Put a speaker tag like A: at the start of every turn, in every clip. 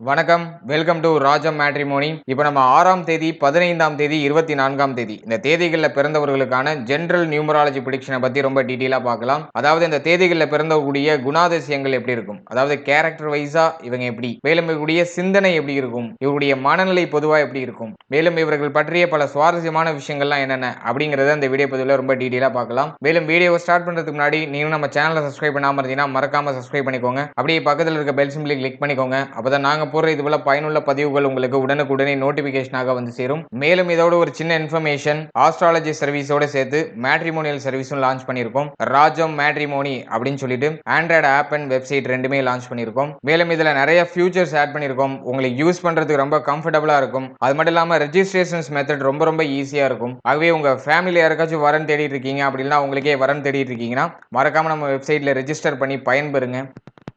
A: வணக்கம். Welcome to Rajam matrimony இப்போ நம்ம ஆறாம் தேதி பதினைந்தாம் தேதி இருபத்தி நான்காம் தேதி. இந்த தேதிகளில் பிறந்தவர்களுக்கான ஜென்ரல் நியூமராலஜி ப்ரிடிக்ஷனை பற்றி ரொம்ப டீட்டெயிலாக பார்க்கலாம். அதாவது இந்த தேதிகளில் பிறந்தக்கூடிய குணாதிசயங்கள் எப்படி இருக்கும்? அதாவது கேரக்டர் வைஸாக இவங்க எப்படி? மேலும் இவருடைய சிந்தனை எப்படி இருக்கும்? இவருடைய மனநிலை பொதுவாக எப்படி இருக்கும்? மேலும் இவர்கள் பற்றிய பல சுவாரஸ்யமான விஷயங்கள்லாம் என்னென்ன? அப்படிங்கிறத இந்த வீடியோ பதிவில் ரொம்ப டீட்டெயிலாக பார்க்கலாம். மேலும் வீடியோவை ஸ்டார்ட் பண்ணுறதுக்கு முன்னாடி நீங்களும் நம்ம சேனலை சப்ஸ்கிரைப் பண்ணாமல் இருந்தீங்கன்னா மறக்காமல் சப்ஸ்கிரைப் பண்ணிக்கோங்க. அப்படியே பக்கத்தில் இருக்க பெல் சிம்பிளை கிளிக் பண்ணிக்கோங்க. அப்போ தான் நாங்கள் போடுற இது போல பயனுள்ள பதிவுகள் உங்களுக்கு உடனுக்குடனே நோட்டிஃபிகேஷனாக வந்து சேரும். மேலும் இதோட ஒரு சின்ன இன்ஃபர்மேஷன் ஆஸ்ட்ராலஜி சர்வீஸோட சேர்த்து மேட்ரிமோனியல் சர்வீஸும் லான்ச் பண்ணியிருக்கோம். ராஜம் மேட்ரிமோனி அப்படின்னு சொல்லிட்டு ஆண்ட்ராய்டு ஆப் அண்ட் வெப்சைட் ரெண்டுமே லான்ச் பண்ணியிருக்கோம். மேலும் இதில் நிறைய ஃபியூச்சர்ஸ் ஆட் பண்ணியிருக்கோம். உங்களுக்கு யூஸ் பண்ணுறதுக்கு ரொம்ப கம்ஃபர்டபுளாக இருக்கும். அது மட்டும் இல்லாமல் ரெஜிஸ்ட்ரேஷன்ஸ் மெத்தட் ரொம்ப ரொம்ப ஈஸியாக இருக்கும். ஆகவே உங்கள் ஃபேமிலியில் யாருக்காச்சும் வரன் தேடிட்டு இருக்கீங்க அப்படின்னா உங்களுக்கே வரன் தேடிட்டு இருக்கீங்கன்னா மறக்காமல் நம்ம வெப்சைட்டில் ரெஜிஸ்டர் பண்ணி பயன்பெறுங்க.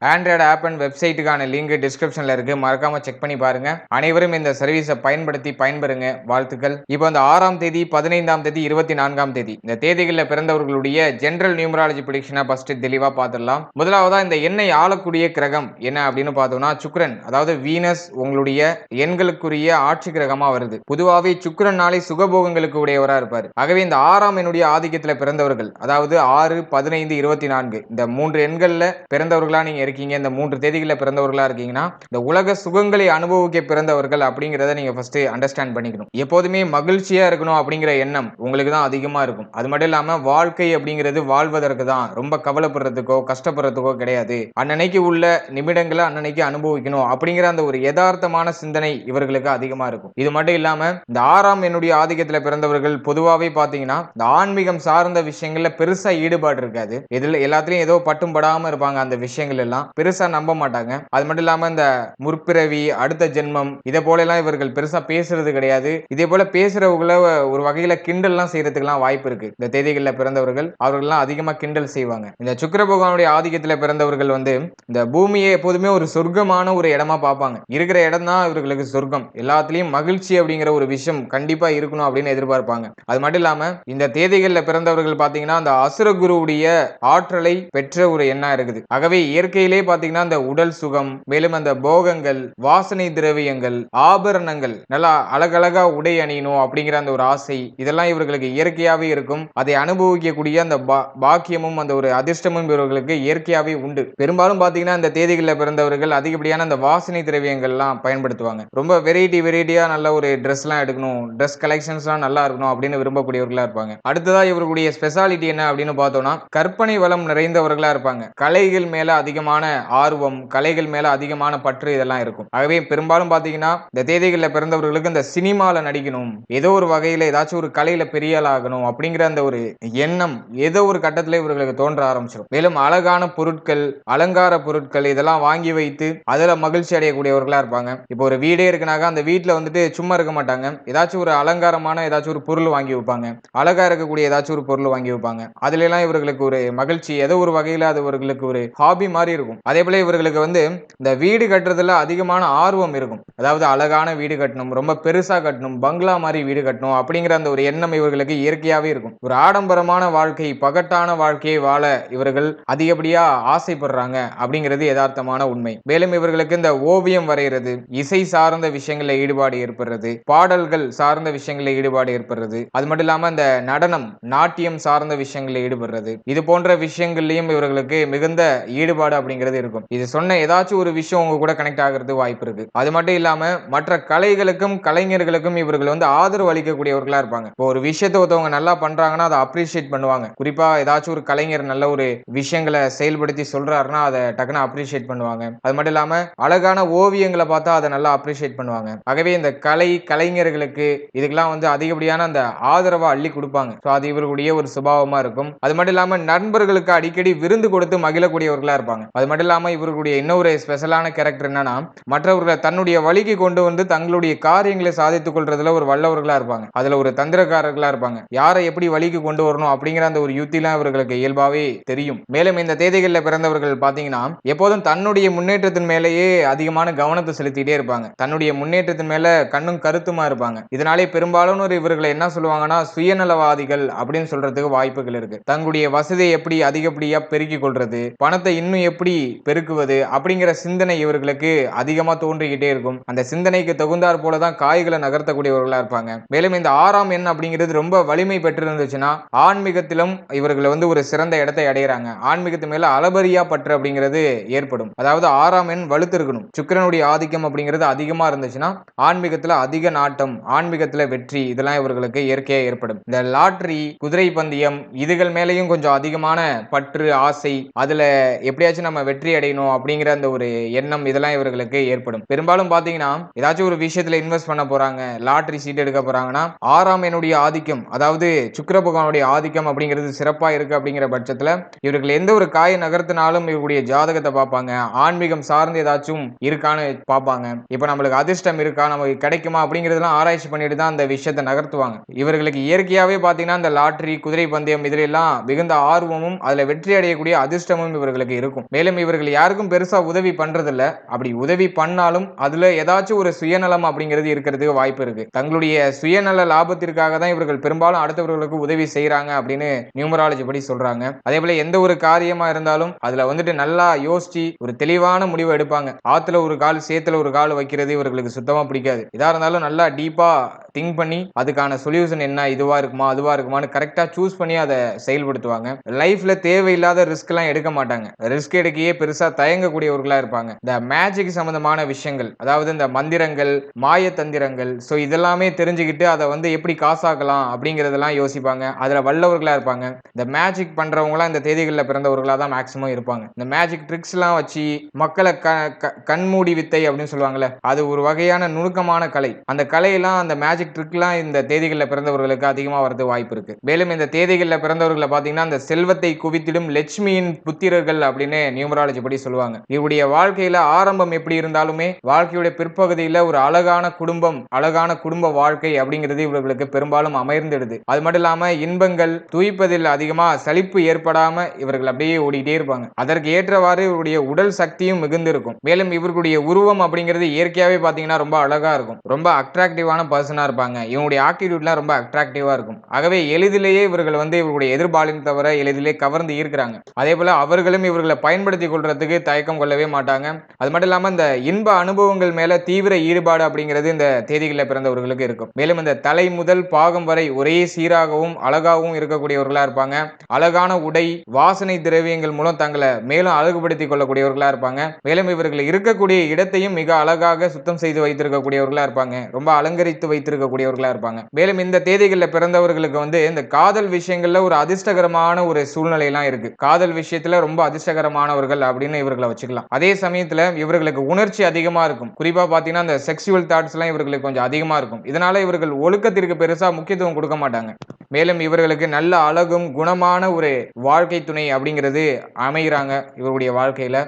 A: ஆண்ட்ராய்டு ஆப் அண்ட் வெப்சைட்டுக்கான லிங்க் டிஸ்கிரிப்ஷனில் இருக்கு. மறக்காம செக் பண்ணி பாருங்க. அனைவரும் இந்த சர்வீஸை பயன்படுத்தி பயன்பெறுங்க. வாழ்த்துக்கள். இப்போ அந்த ஆறாம் தேதி பதினைந்தாம் தேதி இருபத்தி நான்காம் தேதி. இந்த தேதிகளில் பிறந்தவர்களுடைய ஜென்ரல் நியூமராலஜி ப்ரிடிக்ஷனை ஃபர்ஸ்ட் தெளிவாக பார்த்துடலாம் முதலாவதா இந்த எண்ணெய் ஆளக்கூடிய கிரகம் என்ன அப்படின்னு பார்த்தோம்னா சுக்ரன் அதாவது வீனஸ் உங்களுடைய எண்களுக்குரிய ஆட்சி கிரகமாக வருது. பொதுவாகவே சுக்ரன் நாளை சுகபோகங்களுக்கு உடையவராக இருப்பார். ஆகவே இந்த ஆறாம் என்னுடைய ஆதிக்கத்தில் பிறந்தவர்கள் அதாவது ஆறு பதினைந்து இருபத்தி நான்கு இந்த மூன்று எண்களில் பிறந்தவர்களாக நீங்கள் இருக்கீங்க இந்த மூன்று தேதிகளில் பிறந்தவர்களா இருக்கீங்கன்னா இந்த உலக சுகங்களை அனுபவிக்க பிறந்தவர்கள் அப்படிங்கிறத நீங்கள் ஃபஸ்ட்டு அண்டர்ஸ்டாண்ட் பண்ணிக்கணும். எப்போதுமே மகிழ்ச்சியாக இருக்கணும் அப்படிங்கிற எண்ணம் உங்களுக்கு தான் அதிகமாக இருக்கும். அது மட்டும் இல்லாமல் வாழ்க்கை அப்படிங்கிறது வாழ்வதற்கு தான். ரொம்ப கவலைப்படுறதுக்கோ கஷ்டப்படுறதுக்கோ கிடையாது. அன்னன்னைக்கு உள்ள நிமிடங்களை அன்னன்னைக்கு அனுபவிக்கணும் அப்படிங்கிற அந்த ஒரு யதார்த்தமான சிந்தனை இவர்களுக்கு அதிகமாக இருக்கும். இது மட்டும் இல்லாமல் இந்த ஆறாம் என்னுடைய ஆதிக்கத்தில் பிறந்தவர்கள் பொதுவாகவே பார்த்தீங்கன்னா இந்த ஆன்மீகம் சார்ந்த விஷயங்களில் பெருசாக ஈடுபாடு இருக்காது. இதில் எல்லாத்துலேயும் ஏதோ பட்டும் படாமல் இருப்பாங்க அந்த விஷயங்கள் எல்லாம். பெருசா நம்ப மாட்டாங்க. அது மட்டும் இல்லாம இந்த முற்பிறவி அடுத்த ஜென்மம் இதை போல எல்லாம் இவர்கள் பெருசா பேசுறது கிடையாது. இதே போல பேசுறவங்கள ஒரு வகையில கிண்டல்லாம் செய்யறதுக்கெல்லாம் வாய்ப்பு இருக்கு. இந்த தேதிகளில் பிறந்தவர்கள் அவர்கள்லாம் அதிகமா கிண்டல் செய்வாங்க. இந்த சுக்கர பகவானுடைய ஆதிக்கத்தில் பிறந்தவர்கள் வந்து இந்த பூமியை எப்போதுமே ஒரு சொர்க்கமான ஒரு இடமா பார்ப்பாங்க. இருக்கிற இடம் தான் இவர்களுக்கு சொர்க்கம். எல்லாத்துலயும் மகிழ்ச்சி அப்படிங்கிற ஒரு விஷயம் கண்டிப்பா இருக்கணும் அப்படின்னு எதிர்பார்ப்பாங்க. அது மட்டும் இல்லாம இந்த தேதிகளில் பிறந்தவர்கள் பார்த்தீங்கன்னா அந்த அசுரகுருவுடைய ஆற்றலை பெற்ற ஒரு எண்ணம் இருக்குது. ஆகவே இயற்கையில் பாத்தீங்கன்னா அந்த உடல் சுகம் மேலும் அந்த போகங்கள் வாசனை திரவியங்கள் ஆபரணங்கள் நல்லா அழகழகா உடை அணியணும் அப்படிங்கிற அந்த ஒரு ஆசை இதெல்லாம் இவர்களுக்கு இயற்கையாவே இருக்கும். அதை அனுபவிக்கக்கூடிய அந்த பா- பாக்கியமும் அந்த ஒரு அதிர்ஷ்டமும் இவர்களுக்கு இயற்கையாவே உண்டு. பெரும்பாலும் பாத்தீங்கன்னா இந்த தேதிகளில் பிறந்தவர்கள் அதிகப்படியான அந்த வாசனை திரவியங்கள்லாம் பயன்படுத்துவாங்க. ரொம்ப வெரைட்டி வெரைட்டியா நல்ல ஒரு ட்ரெஸ்லாம் எடுக்கணும் ட்ரெஸ் கலெக்ஷன்ஸ்லாம் நல்லா இருக்கணும் அப்படின்னு விரும்பக்கூடியவர்களா இருப்பாங்க. அடுத்ததா இவர்களுடைய ஸ்பெஷாலிட்டி என்ன அப்படின்னு பார்த்தோம்னா கற்பனை வளம் நிறைந்தவர்களா இருப்பாங்க. கலைகள் மேல அதிகமான ஆர்வம் கலைகள் மேல அதிகமான பற்று இதெல்லாம் இருக்கும். ஆகவே பெரும்பாலும் பாத்தீங்கன்னா இந்த தேதிகளில் பிறந்தவர்களுக்கு இந்த சினிமால நடிக்கணும் ஏதோ ஒரு வகையில ஏதாச்சும் ஒரு கலையில பெரிய ஆகணும் அப்படிங்கிற அந்த ஒரு எண்ணம் ஏதோ ஒரு கட்டத்துல இவர்களுக்கு தோன்ற ஆரம்பிச்சிடும் மேலும் அழகான பொருட்கள் அலங்கார பொருட்கள் இதெல்லாம் வாங்கி வைத்து அதுல மகிழ்ச்சி அடையக்கூடியவர்களா இருப்பாங்க. இப்போ ஒரு வீடே இருக்குனாக்கா அந்த வீட்டுல வந்துட்டு சும்மா இருக்க மாட்டாங்க. ஏதாச்சும் ஒரு அலங்காரமான ஏதாச்சும் ஒரு பொருள் வாங்கி வைப்பாங்க. அழகா இருக்கக்கூடிய ஏதாச்சும் ஒரு பொருள் வாங்கி வைப்பாங்க. அதுல எல்லாம் இவர்களுக்கு ஒரு மகிழ்ச்சி ஏதோ ஒரு வகையில அது இவர்களுக்கு ஒரு ஹாபி மாதிரி இருக்கும். அதே போல இவர்களுக்கு வந்து இந்த வீடு கட்டுறதுல அதிகமான ஆர்வம் இருக்கும். அதாவது அழகான வீடு கட்டணும் ரொம்ப பெருசா கட்டணும் பங்களா மாதிரி வீடு கட்டணும் அப்படிங்கிற அந்த ஒரு எண்ணம் இவர்களுக்கு இயற்கையாகவே இருக்கும். ஒரு ஆடம்பரமான வாழ்க்கை பகட்டான வாழ்க்கையை வாழ இவர்கள் அதிகப்படியா ஆசைப்படுறாங்க அப்படிங்கிறது யதார்த்தமான உண்மை. மேலும் இவர்களுக்கு இந்த ஓவியம் வரைகிறது இசை சார்ந்த விஷயங்களில் ஈடுபாடு ஏற்படுறது பாடல்கள் சார்ந்த விஷயங்களில் ஈடுபாடு ஏற்படுறது அது மட்டும் இல்லாம இந்த நடனம் நாட்டியம் சார்ந்த விஷயங்களில் ஈடுபடுறது. இது போன்ற விஷயங்கள்லயும் இவர்களுக்கு மிகுந்த ஈடுபாடு அப்படிங்கிறது இருக்கும். இது சொன்ன ஏதாச்சும் ஒரு விஷயம் உங்க கூட கனெக்ட் ஆகிறது வாய்ப்பு இருக்கு. அது மட்டும் இல்லாம மற்ற கலைகளுக்கும் கலைஞர்களுக்கும் இவர்கள் வந்து ஆதரவு அளிக்கக்கூடியவர்களா இருப்பாங்க. இப்போ ஒரு விஷயத்தை ஒருத்தவங்க நல்லா பண்றாங்கன்னா அதை அப்ரிஷியேட் பண்ணுவாங்க. குறிப்பா ஏதாச்சும் ஒரு கலைஞர் நல்ல ஒரு விஷயங்களை செயல்படுத்தி சொல்றாருன்னா அதை டக்குன்னு அப்ரிஷியேட் பண்ணுவாங்க. அது மட்டும் இல்லாம அழகான ஓவியங்களை பார்த்தா அதை நல்லா அப்ரிஷியேட் பண்ணுவாங்க. ஆகவே இந்த கலை கலைஞர்களுக்கு இதுக்கெல்லாம் வந்து அதிகப்படியான அந்த ஆதரவை அள்ளி கொடுப்பாங்க. ஸோ அது இவர்களுடைய ஒரு சுபாவமா இருக்கும். அது மட்டும் இல்லாம நண்பர்களுக்கு அடிக்கடி விருந்து கொடுத்து மகிழக்கூடியவர்களா இருப்பாங்க. அது மட்டும் இல்லாமல் இவர்களுடைய இன்னொரு ஸ்பெஷலான கேரக்டர் என்னன்னா மற்றவர்களை தன்னுடைய வழிக்கு கொண்டு வந்து தங்களுடைய காரியங்களை சாதித்துக் கொள்றதுல ஒரு வல்லவர்களா இருப்பாங்க. அதுல ஒரு தந்திரக்காரர்களா இருப்பாங்க. யாரை எப்படி வழிக்கு கொண்டு வரணும் அப்படிங்கிற அந்த ஒரு யுத்திலாம் இவர்களுக்கு இயல்பாவே தெரியும். மேலும் இந்த தேதிகளில் பிறந்தவர்கள் பார்த்தீங்கன்னா எப்போதும் தன்னுடைய முன்னேற்றத்தின் மேலேயே அதிகமான கவனத்தை செலுத்திட்டே இருப்பாங்க. தன்னுடைய முன்னேற்றத்தின் மேல கண்ணும் கருத்துமா இருப்பாங்க. இதனாலே பெரும்பாலும் ஒரு இவர்களை என்ன சொல்லுவாங்கன்னா சுயநலவாதிகள் அப்படின்னு சொல்றதுக்கு வாய்ப்புகள் இருக்கு. தங்களுடைய வசதியை எப்படி அதிகப்படியா பெருக்கிக் கொள்றது பணத்தை இன்னும் எப்படி எப்படி பெருக்குவது அப்படிங்கிற சிந்தனை இவர்களுக்கு அதிகமா தோன்றிக்கிட்டே இருக்கும். அந்த சிந்தனைக்கு தகுந்தாற் போலதான் காய்களை நகர்த்தக்கூடியவர்களா இருப்பாங்க. மேலும் இந்த ஆறாம் எண் அப்படிங்கிறது ரொம்ப வலிமை பெற்றிருந்துச்சுன்னா ஆன்மீகத்திலும் இவர்கள் வந்து ஒரு சிறந்த இடத்தை அடையிறாங்க. ஆன்மீகத்து மேல அளபரியா பற்று அப்படிங்கிறது ஏற்படும். அதாவது ஆறாம் எண் வலுத்திருக்கணும். சுக்கரனுடைய சுக்கிரனுடைய ஆதிக்கம் அப்படிங்கிறது அதிகமா இருந்துச்சுன்னா ஆன்மீகத்துல அதிக நாட்டம் ஆன்மீகத்துல வெற்றி இதெல்லாம் இவர்களுக்கு இயற்கையா ஏற்படும். இந்த லாட்ரி குதிரை பந்தயம் இதுகள் மேலேயும் கொஞ்சம் அதிகமான பற்று ஆசை அதுல எப்படியாச்சும் நம்ம வெற்றி அடையணும் அப்படிங்கிற அந்த ஒரு எண்ணம் இதெல்லாம் இவர்களுக்கு ஏற்படும். பெரும்பாலும் பாத்தீங்கன்னா ஏதாச்சும் ஒரு விஷயத்துல இன்வெஸ்ட் பண்ண போறாங்க லாட்ரி சீட் எடுக்க போறாங்கன்னா ஆறாம் என்னுடைய ஆதிக்கம் அதாவது சுக்கர பகவானுடைய ஆதிக்கம் அப்படிங்கிறது சிறப்பா இருக்கு அப்படிங்கிற பட்சத்துல இவர்கள் எந்த ஒரு காய நகர்த்தினாலும் இவருடைய ஜாதகத்தை பார்ப்பாங்க. ஆன்மீகம் சார்ந்து ஏதாச்சும் இருக்கான்னு பார்ப்பாங்க. இப்போ நம்மளுக்கு அதிர்ஷ்டம் இருக்கா நமக்கு கிடைக்குமா அப்படிங்கிறதெல்லாம் ஆராய்ச்சி பண்ணிட்டு தான் அந்த விஷயத்தை நகர்த்துவாங்க. இவர்களுக்கு இயற்கையாவே பார்த்தீங்கன்னா இந்த லாட்ரி குதிரை பந்தயம் இதுல எல்லாம் மிகுந்த ஆர்வமும் அதுல வெற்றி அடையக்கூடிய அதிர்ஷ்டமும் இவர்களுக்கு இருக்கும். மேலும் இவர்கள் யாருக்கும் பெருசாக உதவி பண்ணுறதில்ல அப்படி உதவி பண்ணாலும் அதில் ஏதாச்சும் ஒரு சுயநலம் அப்படிங்கிறது இருக்கிறதுக்கு வாய்ப்பு இருக்கு. தங்களுடைய சுயநல லாபத்திற்காக தான் இவர்கள் பெரும்பாலும் அடுத்தவர்களுக்கு உதவி செய்கிறாங்க அப்படின்னு நியூமராலஜி படி சொல்றாங்க. அதே போல எந்த ஒரு காரியமாக இருந்தாலும் அதில் வந்துட்டு நல்லா யோசிச்சு ஒரு தெளிவான முடிவு எடுப்பாங்க. ஆற்றுல ஒரு கால் சேத்துல ஒரு கால் வைக்கிறது இவர்களுக்கு சுத்தமாக பிடிக்காது. இதாக இருந்தாலும் நல்லா டீப்பாக திங்க் பண்ணி அதுக்கான சொல்யூஷன் என்ன இதுவா இருக்குமா அதுவா இருக்குமான்னு கரெக்டா சூஸ் பண்ணி அதை செயல்படுத்துவாங்க. லைஃப்ல தேவையில்லாத ரிஸ்க் எல்லாம் எடுக்க மாட்டாங்க. ரிஸ்க் எடுக்கையே பெருசா தயங்கக்கூடியவர்களா இருப்பாங்க. இந்த மேஜிக் சம்பந்தமான விஷயங்கள் அதாவது இந்த மந்திரங்கள் மாய தந்திரங்கள் ஸோ இதெல்லாமே தெரிஞ்சுக்கிட்டு அதை வந்து எப்படி காசாக்கலாம் அப்படிங்கிறதெல்லாம் யோசிப்பாங்க. அதில் வல்லவர்களாக இருப்பாங்க. இந்த மேஜிக் பண்ணுறவங்களாம் இந்த தேதிகளில் பிறந்தவர்களாக தான் மேக்சிமம் இருப்பாங்க. இந்த மேஜிக் ட்ரிக்ஸ்லாம் வச்சு மக்களை க க- கண்மூடி வித்தை அப்படின்னு சொல்லுவாங்கல்ல அது ஒரு வகையான நுணுக்கமான கலை. அந்த கலையெல்லாம் அந்த மேஜிக் ட்ரிக்லாம் இந்த தேதிகளில் பிறந்தவர்களுக்கு அதிகமாக வரது வாய்ப்பு இருக்கு. மேலும் இந்த தேதிகளில் பிறந்தவர்களை பார்த்தீங்கன்னா அந்த செல்வத்தை குவித்திடும் லட்சுமியின் புத்திரர்கள் அப்படின்னு நியூமராலஜி படி சொல்லுவாங்க. இவருடைய வாழ்க்கையில ஆரம்பம் எப்படி இருந்தாலுமே வாழ்க்கையுடைய பிற்பகுதியில் ஒரு அழகான குடும்பம் அழகான குடும்ப வாழ்க்கை அப்படிங்கிறது இவர்களுக்கு பெரும்பாலும் அமைர்ந்திடுது. அது மட்டும் இல்லாம இன்பங்கள் துய்ப்பதில் அதிகமா சலிப்பு ஏற்படாம இவர்கள் அப்படியே ஓடிக்கிட்டே இருப்பாங்க. அதற்கு ஏற்றவாறு இவருடைய உடல் சக்தியும் மிகுந்திருக்கும். மேலும் இவர்களுடைய உருவம் அப்படிங்கிறது இயற்கையாவே பாத்தீங்கன்னா ரொம்ப அழகா இருக்கும். ரொம்ப அட்ராக்டிவான பர்சனாக இருப்பாங்க. இவனுடைய ஆட்டிடியூட்லாம் ரொம்ப அட்ராக்டிவாக இருக்கும். ஆகவே எளிதிலேயே இவர்கள் வந்து இவர்களுடைய எதிர்பாலின் தவிர எளிதிலே கவர்ந்து ஈர்க்கிறாங்க. அதே போல அவர்களும் இவர்களை பயன்படுத்தி கொள்றதுக்கு தயக்கம் கொள்ளவே மாட்டாங்க. அது மட்டும் இல்லாமல் இந்த இன்ப அனுபவங்கள் மேல தீவிர ஈடுபாடு அப்படிங்கிறது இந்த தேதிகளில் பிறந்தவர்களுக்கு இருக்கும். மேலும் இந்த தலை முதல் பாகம் வரை ஒரே சீராகவும் அழகாகவும் இருக்கக்கூடியவர்களா இருப்பாங்க. அழகான உடை வாசனை திரவியங்கள் மூலம் தங்களை மேலும் அழகுபடுத்திக் கொள்ளக்கூடியவர்களாக இருப்பாங்க. மேலும் இவர்கள் இருக்கக்கூடிய இடத்தையும் மிக அழகாக சுத்தம் செய்து வைத்திருக்கக்கூடியவர்களாக இருப்பாங்க. ரொம்ப அலங்கரித்து வைத்திருக்க இருக்கக்கூடியவர்களாக இருப்பாங்க. மேலும் இந்த தேதிகளில் பிறந்தவர்களுக்கு வந்து இந்த காதல் விஷயங்களில் ஒரு அதிர்ஷ்டகரமான ஒரு சூழ்நிலையெல்லாம் இருக்கு. காதல் விஷயத்துல ரொம்ப அதிர்ஷ்டகரமானவர்கள் அப்படின்னு இவர்களை வச்சுக்கலாம். அதே சமயத்தில் இவர்களுக்கு உணர்ச்சி அதிகமாக இருக்கும். குறிப்பாக பார்த்தீங்கன்னா அந்த செக்ஷுவல் தாட்ஸ்லாம் இவர்களுக்கு கொஞ்சம் அதிகமாக இருக்கும். இதனால இவர்கள் ஒழுக்கத்திற்கு பெருசாக முக்கியத்துவம் கொடுக்க மாட்டாங்க. மேலும் இவர்களுக்கு நல்ல அழகும் குணமான ஒரு வாழ்க்கை துணை அப்படிங்கிறது அமைகிறாங்க இவருடைய வாழ்க்கையில்.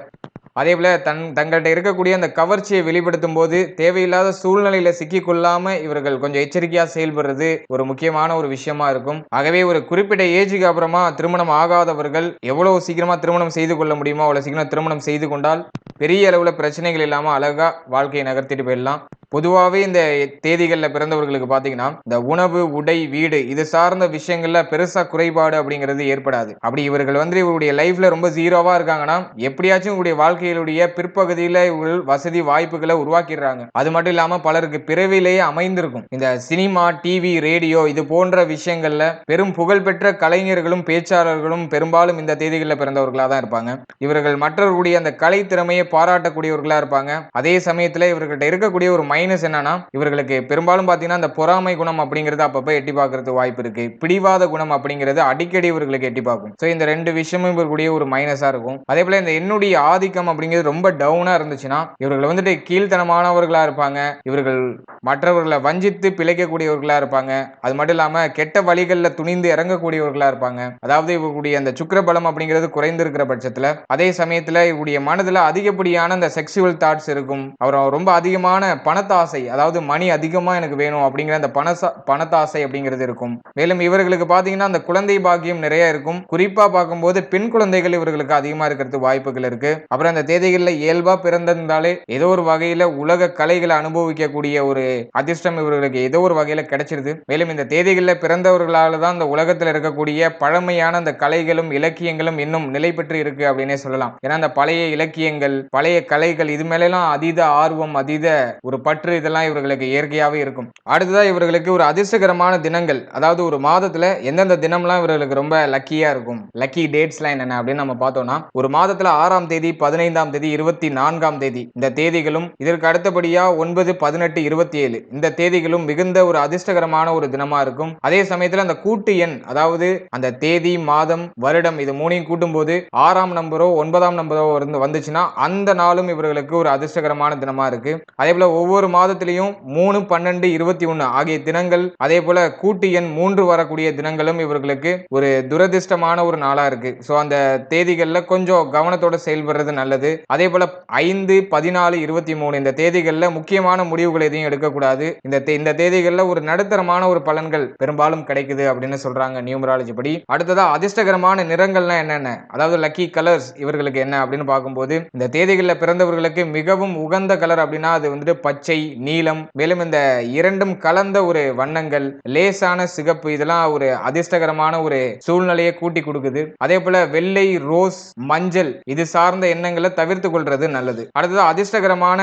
A: அதே போல தன் தங்கள்கிட்ட இருக்கக்கூடிய அந்த கவர்ச்சியை வெளிப்படுத்தும் போது தேவையில்லாத சூழ்நிலையில சிக்கிக்கொள்ளாம இவர்கள் கொஞ்சம் எச்சரிக்கையா செயல்படுறது ஒரு முக்கியமான ஒரு விஷயமா இருக்கும். ஆகவே ஒரு குறிப்பிட்ட ஏஜுக்கு அப்புறமா திருமணம் ஆகாதவர்கள் எவ்வளவு சீக்கிரமா திருமணம் செய்து கொள்ள முடியுமோ அவ்வளவு சீக்கிரம் திருமணம் செய்து கொண்டால் பெரிய அளவுல பிரச்சனைகள் இல்லாம அழகா வாழ்க்கையை நகர்த்திட்டு போயிடலாம். பொதுவாகவே இந்த தேதிகளில் பிறந்தவர்களுக்கு பார்த்தீங்கன்னா இந்த உணவு உடை வீடு இது சார்ந்த விஷயங்களில் பெருசாக குறைபாடு அப்படிங்கிறது ஏற்படாது. அப்படி இவர்கள் வந்து இவருடைய லைஃப்பில் ரொம்ப ஜீரோவாக இருக்காங்கன்னா எப்படியாச்சும் இவருடைய வாழ்க்கையிலுடைய பிற்பகுதியில இவர்கள் வசதி வாய்ப்புகளை உருவாக்கிடுறாங்க. அது மட்டும் இல்லாம பலருக்கு பிறவிலேயே அமைந்திருக்கும். இந்த சினிமா டிவி ரேடியோ இது போன்ற விஷயங்கள்ல பெரும் புகழ்பெற்ற கலைஞர்களும் பேச்சாளர்களும் பெரும்பாலும் இந்த தேதிகளில் பிறந்தவர்களா தான் இருப்பாங்க. இவர்கள் மற்றவர்களுடைய அந்த கலை திறமையை பாராட்டக்கூடியவர்களா இருப்பாங்க. அதே சமயத்துல இவர்கிட்ட இருக்கக்கூடிய ஒரு மைனஸ் என்னன்னா இவர்களுக்கு பெரும்பாலும் பாத்தீங்கன்னா அந்த பொறாமை குணம் அப்படிங்கிறது அப்பப்ப எட்டி பார்க்கறதுக்கு வாய்ப்பு இருக்கு. பிடிவாத குணம் அப்படிங்கிறது அடிக்கடி இவர்களுக்கு எட்டி பார்க்கும். ஸோ இந்த ரெண்டு விஷயமும் இவர்களுடைய ஒரு மைனஸா இருக்கும். அதே போல இந்த என்னுடைய ஆதிக்கம் அப்படிங்கிறது ரொம்ப டவுனா இருந்துச்சுன்னா இவர்கள் வந்துட்டு கீழ்த்தனமானவர்களா இருப்பாங்க. இவர்கள் மற்றவர்களை வஞ்சித்து பிழைக்கக்கூடியவர்களா இருப்பாங்க. அது மட்டும் இல்லாம கெட்ட வழிகளில் துணிந்து இறங்கக்கூடியவர்களா இருப்பாங்க. அதாவது இவர்களுடைய அந்த சுக்கிர பலம் அப்படிங்கிறது குறைந்திருக்கிற பட்சத்துல அதே சமயத்தில் இவருடைய மனதில் அதிகப்படியான அந்த செக்ஸுவல் தாட்ஸ் இருக்கும். அவர் ரொம்ப அதிகமான பணத்தாசை அதாவது மணி அதிகமா எனக்கு வேணும் அப்படிங்கிற அந்த பண பணத்தாசை அப்படிங்கிறது இருக்கும். மேலும் இவர்களுக்கு பார்த்தீங்கன்னா அந்த குழந்தை பாக்கியம் நிறைய இருக்கும். குறிப்பாக பார்க்கும்போது பெண் குழந்தைகள் இவர்களுக்கு அதிகமா இருக்கிறது வாய்ப்புகள் இருக்கு. அப்புறம் அந்த தேதிகளில் இயல்பாக பிறந்திருந்தாலே ஏதோ ஒரு வகையில் உலக கலைகளை அனுபவிக்கக்கூடிய ஒரு அதிர்ஷ்டம் இவர்களுக்கு ஏதோ ஒரு வகையில் கிடைச்சிருது. மேலும் இந்த தேதிகளில் பிறந்தவர்களால தான் இந்த உலகத்தில் இருக்கக்கூடிய பழமையான அந்த கலைகளும் இலக்கியங்களும் இன்னும் நிலை பெற்று இருக்கு அப்படின்னே சொல்லலாம். ஏன்னா அந்த பழைய இலக்கியங்கள் பழைய கலைகள் இது மேலாம் அதீத ஆர்வம் அதீத ஒரு பற்று இதெல்லாம் இவர்களுக்கு இயற்கையாகவே இருக்கும். அடுத்ததாக இவர்களுக்கு ஒரு அதிர்ஷ்டகரமான தினங்கள் அதாவது ஒரு மாதத்தில் எந்தெந்த தினம்லாம் இவர்களுக்கு ரொம்ப லக்கியாக இருக்கும்? லக்கி டேட்ஸ்லாம் என்னென்ன அப்படின்னு நம்ம பார்த்தோம்னா ஒரு மாதத்தில் ஆறாம் தேதி பதினைந்து பதினைந்தாம் தேதி இருபத்தி நான்காம் தேதி. இந்த தேதிகளும் இதற்கு அடுத்தபடியா ஒன்பது பதினெட்டு இருபத்தி ஏழு இந்த தேதிகளும் மிகுந்த ஒரு அதிர்ஷ்டகரமான ஒரு தினமா இருக்கும். அதே சமயத்தில் அந்த கூட்டு எண் அதாவது அந்த தேதி மாதம் வருடம் இது மூணையும் கூட்டும் போது ஆறாம் நம்பரோ ஒன்பதாம் நம்பரோ இருந்து வந்துச்சுன்னா அந்த நாளும் இவர்களுக்கு ஒரு அதிர்ஷ்டகரமான தினமா இருக்கு. அதே போல ஒவ்வொரு மாதத்திலையும் மூணு பன்னெண்டு இருபத்தி ஒன்னு ஆகிய தினங்கள் அதே போல கூட்டு எண் மூன்று வரக்கூடிய தினங்களும் இவர்களுக்கு ஒரு துரதிர்ஷ்டமான ஒரு நாளா இருக்கு. ஸோ அந்த தேதிகளில் கொஞ்சம் கவனத்தோட செயல்படுறது நல்லது. அதே போல ஐந்து பதினாலு இருபத்தி மூணு இந்த தேதிகளில் முக்கியமான முடிவுகள் எதையும் எடுக்கக்கூடாது. இந்த தே- இந்த தேதிகளில் ஒரு நடுத்தரமான ஒரு பலன்கள் பெரும்பாலும் கிடைக்குது அப்படின்னு சொல்றாங்க நியூமராலஜி படி. அடுத்ததா அதிர்ஷ்டகரமான நிறங்கள்லாம் என்னென்ன? அதாவது லக்கி கலர்ஸ் இவர்களுக்கு என்ன அப்படின்னு பார்க்கும்போது இந்த தேதிகளில் பிறந்தவர்களுக்கு மிகவும் உகந்த கலர் அப்படின்னா அது வந்துட்டு பச்சை நீலம் மேலும் இந்த இரண்டும் கலந்த ஒரு வண்ணங்கள் லேசான சிகப்பு இதெல்லாம் ஒரு அதிர்ஷ்டகரமான ஒரு சூழ்நிலையை கூட்டி கொடுக்குது. அதே போல வெள்ளை ரோஸ் மஞ்சள் இது சார்ந்த எண்ணங்களை தவிர்த்து கொள்றது நல்லது. அடுத்தது அதிர்ஷ்டகரமான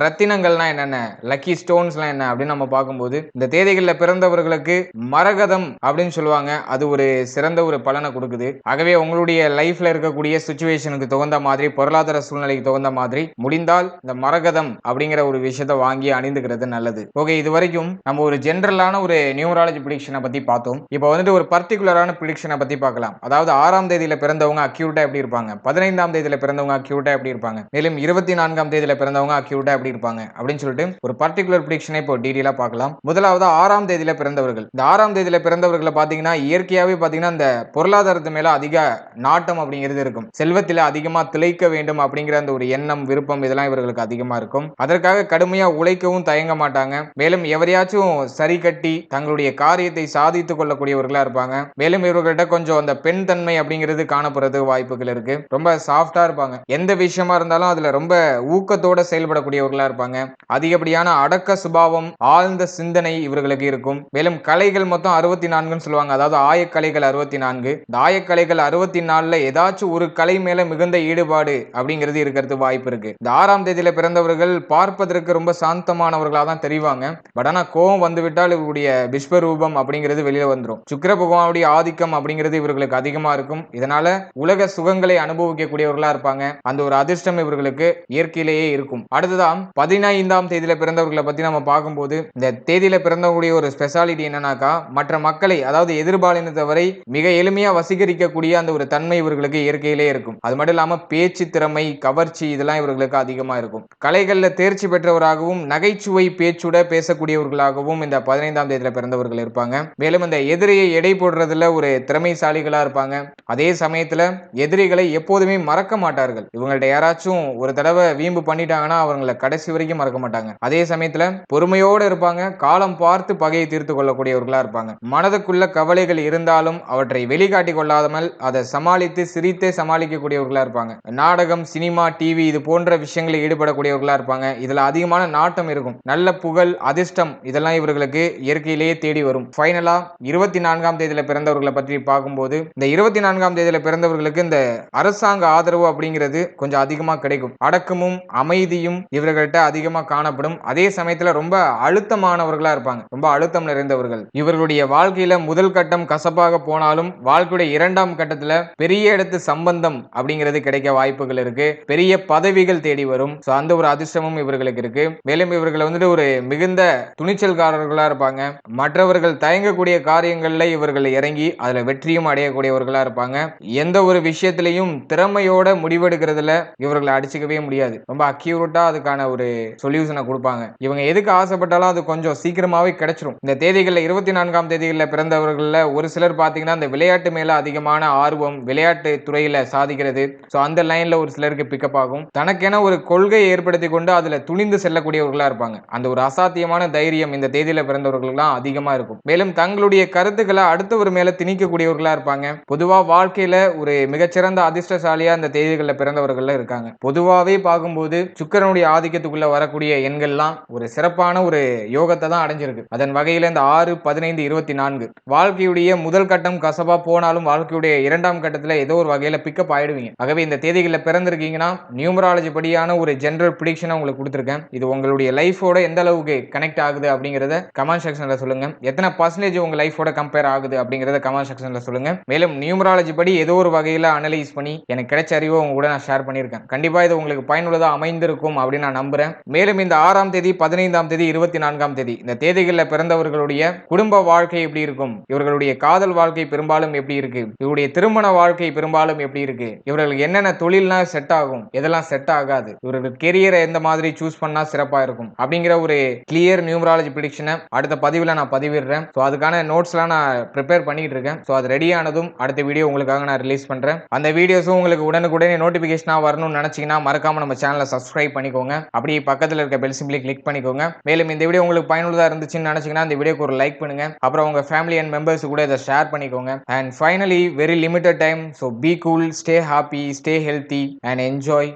A: ரத்தினங்கள்னா என்னென்ன? லக்கி ஸ்டோன்ஸ்லாம் என்ன? அப்படின்னு நம்ம பார்க்கும்போது இந்த தேதிகளில் பிறந்தவர்களுக்கு மரகதம் அப்படின்னு சொல்லுவாங்க. அது ஒரு சிறந்த ஒரு பலனை கொடுக்குது. ஆகவே உங்களுடைய லைஃப்ல இருக்கக்கூடிய சுச்சுவேஷனுக்கு தகுந்த மாதிரி பொருளாதார சூழ்நிலைக்கு தகுந்த மாதிரி முடிந்தால் இந்த மரகதம் அப்படிங்கிற ஒரு விஷயத்தை வாங்கி அணிந்துக்கிறது நல்லது. ஓகே இது வரைக்கும் நம்ம ஒரு ஜென்ரலான ஒரு நியூமராலஜி ப்ரிடிக்ஷனை பத்தி பார்த்தோம். இப்போ வந்துட்டு ஒரு பர்டிகுலரான ப்ரிடிக்ஷனை பத்தி பார்க்கலாம். அதாவது ஆறாம் தேதியில பிறந்தவங்க அக்யூட்டா எப்படி இருப்பாங்க? பதினைந்தாம் தேதியில பிறந்தவங்க அக்யூட்டா எப்படி இருப்பாங்க? மேலும் இருபத்தி நான்காம் தேதியில பிறந்தவங்க அக்யூட்டா எப்படி இருப்பாங்க? அப்படின்னு சொல்லிட்டு ஒரு பர்டிகுலர் ப்ரிடிக்ஷனை இப்போ டீடெயிலா பார்க்கலாம். முதலாவது ஆறாம் தேதியில பிறந்தவர்கள். இந்த ஆறாம் தேதியில பிறந்தவர்களை பாத்தீங்கன்னா இயற்கையாவே பாத்தீங்கன்னா இந்த பொருளாதாரத்து மேல அதிக நாட்டம் அப்படிங்கிறது இருக்கும். செல்வத்தில அதிகமா திளைக்க வேண்டும் அப்படிங்கிற அந்த ஒரு எண்ணம் விருப்பம் இதெல்லாம் இவர்களுக்கு அதிகமா இருக்கும். அதற்காக கடுமையா உழைக்கவும் தயங்க மாட்டாங்க. மேலும் எவரையாச்சும் சரி கட்டி தங்களுடைய காரியத்தை சாதித்துக் கொள்ளக்கூடியவர்களா இருப்பாங்க. மேலும் இவர்கள்ட்ட கொஞ்சம் அந்த பெண் தன்மை அப்படிங்கிறது காணப்படுறது வாய்ப்புகள் இருக்கு. ரொம்ப சாஃப்டா இருப்பாங்க. எந்த விஷயமா இருந்தாலும் அதுல ரொம்ப ஊக்கத்தோட செயல்படக்கூடியவர்களா இருப்பாங்க. அதிகப்படியான அடக்க சுபாவம் ஆழ்ந்த சிந்தனை இவர்களுக்கு இருக்கும். மேலும் கலைகள் மொத்தம் அறுபத்தி நான்குன்னு சொல்லுவாங்க. அதாவது ஆயக்கலைகள் அறுபத்தி நான்கு இந்த ஆயக்கலைகள் அறுபத்தி நாலுல ஏதாச்சும் ஒரு கலை மேல மிகுந்த ஈடுபாடு அப்படிங்கிறது இருக்கிறது வாய்ப்பு இருக்கு. இந்த ஆறாம் தேதியில பிறந்தவர்கள் பார்ப்பதற்கு ரொம்ப சாந்தமானவர்களா தான் தெரிவாங்க. பட் ஆனா கோபம் வந்துவிட்டால் இவருடைய விஸ்வரூபம் அப்படிங்கிறது வெளியில வந்துடும் சுக்கர பகவானுடைய ஆதிக்கம் அப்படிங்கிறது இவர்களுக்கு அதிகமா இருக்கும். இதனால உலக சுகங்களை அனுபவிக்கக்கூடியவர்களா இருப்பாங்க. அந்த ஒரு அதிர்ஷ்டம் இவர்களுக்கு இயற்கையிலேயே இருக்கும். அடுத்ததான் பதினைந்தாம் தேதியில பிறந்தவர்களை பத்தி நம்ம பார்க்கும்போது இந்த தேதியில பிறந்தவங்களுடைய ஒரு ஸ்பெஷாலிட்டி என்னன்னாக்கா மற்ற மக்களை அதாவது எதிர்பாலினத்தவரை மிக எளிமையா வசீகரிக்கக்கூடிய அந்த ஒரு தன்மை இவர்களுக்கு இயற்கையிலே இருக்கும். அது மட்டும் இல்லாம பேச்சு திறமை கவர்ச்சி இதெல்லாம் இவர்களுக்கு அதிகமா இருக்கும். கலைகள்ல தேர்ச்சி பெற்றவராகவும் நகைச்சுவை பேச்சுட பேசக்கூடியவர்களாகவும் இந்த பதினைந்தாம் தேதியில பிறந்தவர்கள் இருப்பாங்க. மேலும் இந்த எதிரியை எடை போடுறதுல ஒரு திறமைசாலிகளா இருப்பாங்க. அதே சமயத்துல எதிரிகளை எப்போதுமே மறக்க மாட்டார்கள். அவங்கள்ட்ட யாராச்சும் ஒரு தடவை வீம்பு பண்ணிட்டாங்கன்னா அவங்கள கடைசி வரைக்கும் மறக்க மாட்டாங்க. அதே சமயத்துல பொறுமையோடு இருப்பாங்க. காலம் பார்த்து பகையை தீர்த்து கொள்ளக்கூடியவர்களா இருப்பாங்க. மனதுக்குள்ள கவலைகள் இருந்தாலும் அவற்றை வெளிக்காட்டி கொள்ளாமல் அதை சமாளித்து சிரித்தே சமாளிக்கக்கூடியவர்களா இருப்பாங்க. நாடகம் சினிமா டிவி இது போன்ற விஷயங்களில் ஈடுபடக்கூடியவர்களா இருப்பாங்க. இதுல அதிகமான நாட்டம் இருக்கும். நல்ல புகழ் அதிர்ஷ்டம் இதெல்லாம் இவர்களுக்கு இயற்கையிலேயே தேடி வரும். ஃபைனலா இருபத்தி நான்காம் தேதியில பிறந்தவர்களை பற்றி பார்க்கும்போது இந்த இருபத்தி நான்காம் தேதியில பிறந்தவர்களுக்கு இந்த அரசாங்க ஆதரவு அப்படிங்கிறது கொஞ்சம் அதிகமாக கிடைக்கும். அடக்கமும் அமைதியும் இவர்கள்ட்ட அதிகமாக காணப்படும். அதே சமயத்தில் ரொம்ப அழுத்தமானவர்களாக இருப்பாங்க. ரொம்ப அழுத்தம் நிறைந்தவர்கள். இவர்களுடைய வாழ்க்கையில் முதல் கட்டம் கசப்பாக போனாலும் வாழ்க்கையுடைய இரண்டாம் கட்டத்தில் பெரிய இடத்து சம்பந்தம் அப்படிங்கிறது கிடைக்க வாய்ப்புகள் இருக்கு. பெரிய பதவிகள் தேடி வரும். ஸோ அந்த ஒரு அதிர்ஷ்டமும் இவர்களுக்கு இருக்கு. மேலும் இவர்கள் வந்துட்டு ஒரு மிகுந்த துணிச்சல்காரர்களாக இருப்பாங்க. மற்றவர்கள் தயங்கக்கூடிய காரியங்களில் இவர்கள் இறங்கி அதில் வெற்றியும் அடையக்கூடியவர்களாக இருப்பாங்க. எந்த ஒரு விஷயத்திலையும் திறமையோட முடிவெடுக்கிறதுல இவர்களை அடிச்சுக்கவே முடியாது. ரொம்ப அக்யூரேட்டா அதுக்கான ஒரு சொல்யூஷனை கொடுப்பாங்க. இவங்க எதுக்கு ஆசைப்பட்டாலும் அது கொஞ்சம் சீக்கிரமாவே கிடைச்சிரும். இந்த தேதிகளில் இருபத்தி நான்காம் தேதிகளில் பிறந்தவர்களில் ஒரு சிலர் பார்த்தீங்கன்னா இந்த விளையாட்டு மேல அதிகமான ஆர்வம் விளையாட்டு துறையில சாதிக்கிறது. ஸோ அந்த லைன்ல ஒரு சிலருக்கு பிக்கப் ஆகும். தனக்கென ஒரு கொள்கையை ஏற்படுத்தி கொண்டு அதுல துணிந்து செல்லக்கூடியவர்களா இருப்பாங்க. அந்த ஒரு அசாத்தியமான தைரியம் இந்த தேதியில பிறந்தவர்களுக்குலாம் அதிகமா இருக்கும். மேலும் தங்களுடைய கருத்துக்களை அடுத்தவர் மேல திணிக்கக்கூடியவர்களா இருப்பாங்க. பொதுவா வாழ்க்கையில ஒரு மிகச்சிறந்த அதிர்ஷ்டசாலியா இந்த தேதிகளில் பிறந்தவர்கள் பிறந்தவர்கள்ல இருக்காங்க. பொதுவாகவே பார்க்கும்போது சுக்கரனுடைய ஆதிக்கத்துக்குள்ள வரக்கூடிய எண்கள்லாம் ஒரு சிறப்பான ஒரு யோகத்தை தான் அடைஞ்சிருக்கு. அதன் வகையில இந்த ஆறு பதினைந்து இருபத்தி நான்கு வாழ்க்கையுடைய முதல் கட்டம் கசபா போனாலும் வாழ்க்கையுடைய இரண்டாம் கட்டத்தில் ஏதோ ஒரு வகையில பிக்கப் ஆயிடுவீங்க. ஆகவே இந்த தேதிகளில் பிறந்திருக்கீங்கன்னா நியூமராலஜி படியான ஒரு ஜென்ரல் ப்ரிடிக்ஷனை உங்களுக்கு கொடுத்துருக்கேன். இது உங்களுடைய லைஃபோட எந்த அளவுக்கு கனெக்ட் ஆகுது அப்படிங்கறத கமெண்ட் செக்ஷனில் சொல்லுங்க. எத்தனை பர்சன்டேஜ் உங்க லைஃபோட கம்பேர் ஆகுது அப்படிங்கறத கமெண்ட் செக்ஷனில் சொல்லுங்க. மேலும் நியூமராலஜி படி ஏதோ ஒரு வகையில் அனலைஸ் பண்ணி எனக்கு கிடைச்ச அறிவை உங்க கூட நான் ஷேர் பண்ணியிருக்கேன். கண்டிப்பாக இது உங்களுக்கு பயனுள்ளதாக அமைந்திருக்கும் அப்படின்னு நான் நம்புறேன். மேலும் இந்த ஆறாம் தேதி பதினைந்தாம் தேதி இருபத்தி நான்காம் தேதி இந்த தேதிகளில் பிறந்தவர்களுடைய குடும்ப வாழ்க்கை எப்படி இருக்கும்? இவர்களுடைய காதல் வாழ்க்கை பெரும்பாலும் எப்படி இருக்கு? இவருடைய திருமண வாழ்க்கை பெரும்பாலும் எப்படி இருக்கு? இவர்களுக்கு என்னென்ன தொழில்லாம் செட் ஆகும்? எதெல்லாம் செட் ஆகாது. இவர்கள் கெரியரை எந்த மாதிரி சூஸ் பண்ணா சிறப்பாக இருக்கும்? அப்படிங்கிற ஒரு கிளியர் நியூமராலஜி ப்ரிடிக்ஷனை அடுத்த பதிவில் நான் பதிவிடுறேன். ஸோ அதுக்கான நோட்ஸ்லாம் நான் ப்ரிப்பேர் பண்ணிட்டு இருக்கேன். ஸோ அது ரெடியானதும் அடுத்த வீடியோ உங்களுக்காக நான் ரிலீஸ் பண்றேன். அந்த வீடியோஸும் உங்களுக்கு உடனுக்குடனே நோட்டிஃபிகேஷனாக வரணும்னு நினச்சிங்கன்னா மறக்காமல் நம்ம சேனலை சப்ஸ்கிரைப் பண்ணிக்கோங்க. அப்படியே பக்கத்தில் இருக்க பெல் சிம்பிளி கிளிக் பண்ணிக்கோங்க. மேலும் இந்த வீடியோ உங்களுக்கு பயனுள்ளதாக இருந்துச்சுன்னு நினச்சிங்கன்னா இந்த வீடியோக்கு ஒரு லைக் பண்ணுங்க. அப்புறம் உங்கள் ஃபேமிலி அண்ட் மெம்பர்ஸ் கூட இதை ஷேர் பண்ணிக்கோங்க. And finally very limited time so be cool stay happy stay healthy and enjoy